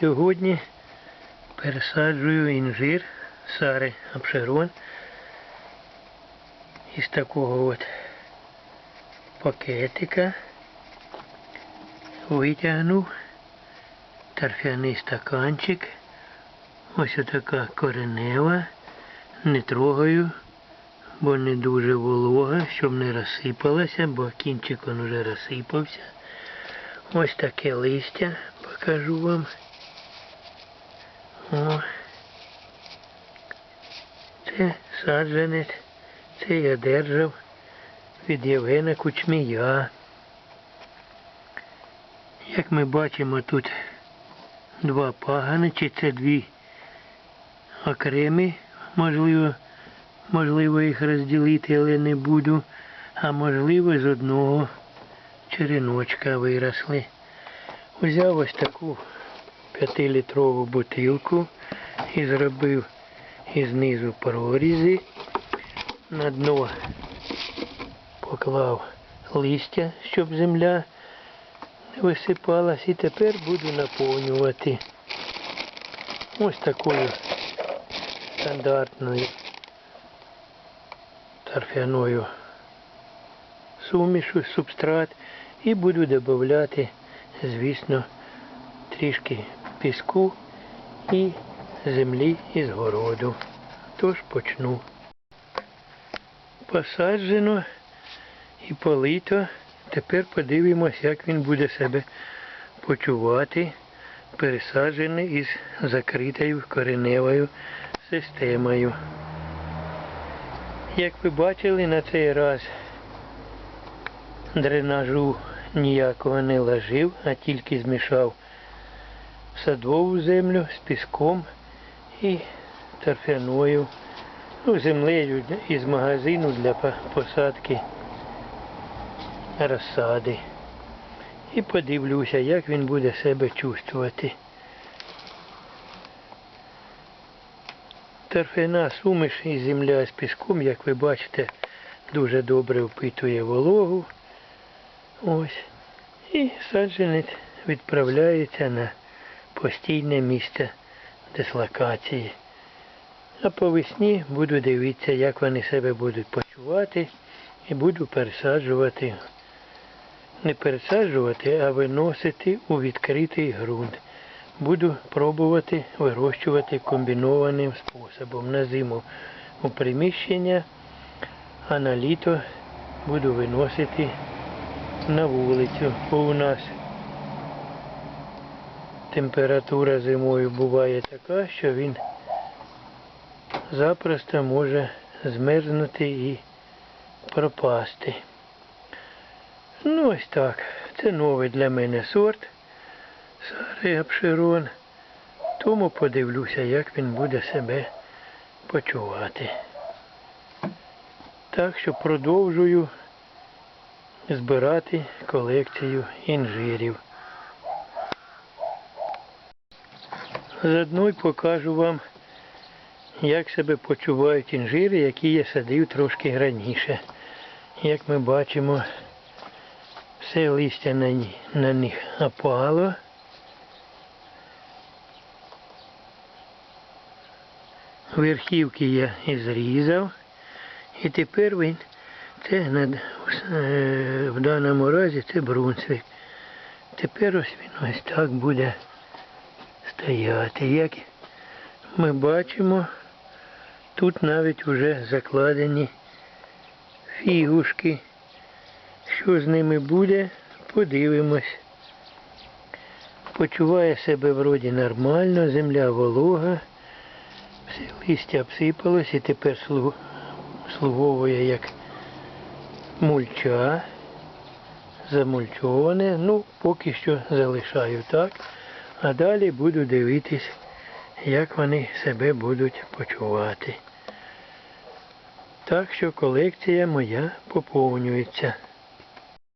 Сьогодні пересаджую інжир Сари Апшерон із такого от пакетика. Витягнув торфяний стаканчик. Ось отака коренева. Не трогаю, бо не дуже волога, щоб не розсипалася, бо кінчик он уже розсипався. Ось таке листя покажу вам. О. Це саджанець. Це я держав від Євгена Кучмія. Як ми бачимо, тут два пагани, чи це дві окремі, можливо, можливо їх розділити, але не буду. А можливо з одного череночка виросли. Взяв ось таку п'ятилітрову бутилку і зробив із низу прорізи. На дно поклав листя, щоб земля не висипалась. І тепер буду наповнювати ось такою стандартною торфяною сумішу, субстрат і буду додати, звісно, трішки піску і землі із городу. Тож почну. Посаджено і полито. Тепер подивимось, як він буде себе почувати, пересаджений із закритою кореневою системою. Як ви бачили, на цей раз дренажу ніякого не ложив, а тільки змішав садову землю з піском і торфяною, ну, землею із магазину для посадки розсади. І подивлюся, як він буде себе чувствувати. Торфяна суміш і земля з піском, як ви бачите, дуже добре впитує вологу. Ось. І саджанець відправляється на постійне місце дислокації. А по весні буду дивитися, як вони себе будуть почувати і буду пересаджувати. Не пересаджувати, а виносити у відкритий ґрунт. Буду пробувати вирощувати комбінованим способом. На зиму у приміщення, а на літо буду виносити на вулицю. Бо у нас температура зимою буває така, що він запросто може змерзнути і пропасти. Ну ось так. Це новий для мене сорт Сари Апшерон. Тому подивлюся, як він буде себе почувати. Так що продовжую збирати колекцію інжирів. Заодно й покажу вам, як себе почувають інжири, які я садив трошки раніше. Як ми бачимо, все листя на, на них опало. Верхівки я і зрізав. І тепер він, це над, е, в даному разі це Брунсвік. Тепер ось він ось так буде стояти. Як ми бачимо, тут навіть вже закладені фігушки. Що з ними буде, подивимось. Почуває себе вроді нормально, земля волога, все листя обсипалось і тепер слуговує як мульча, замульчоване. Ну, поки що залишаю так. А далі буду дивитись, як вони себе будуть почувати. Так що колекція моя поповнюється.